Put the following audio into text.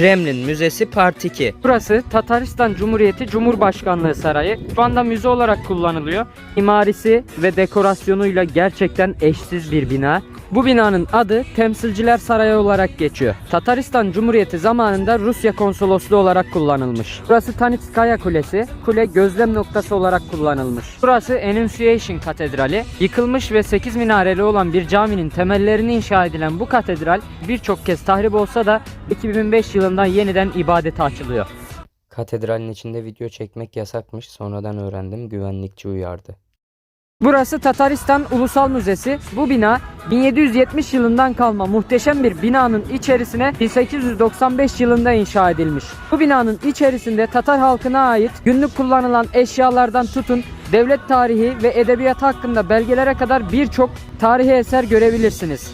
Kremlin Müzesi Part 2 Burası Tataristan Cumhuriyeti Cumhurbaşkanlığı Sarayı. Şu anda müze olarak kullanılıyor. Mimarisi ve dekorasyonuyla gerçekten eşsiz bir bina. Bu binanın adı Temsilciler Sarayı olarak geçiyor. Tataristan Cumhuriyeti zamanında Rusya konsolosluğu olarak kullanılmış. Burası Tanitskaya Kulesi. Kule gözlem noktası olarak kullanılmış. Burası Annunciation Katedrali. Yıkılmış ve 8 minareli olan bir caminin temellerini inşa edilen bu katedral birçok kez tahrip olsa da 2005 yılında yeniden ibadete açılıyor. Katedralin içinde video çekmek yasakmış sonradan öğrendim güvenlikçi uyardı. Burası Tataristan Ulusal Müzesi. Bu bina 1770 yılından kalma muhteşem bir binanın içerisine 1895 yılında inşa edilmiş. Bu binanın içerisinde Tatar halkına ait günlük kullanılan eşyalardan tutun devlet tarihi ve edebiyat hakkında belgelere kadar birçok tarihi eser görebilirsiniz.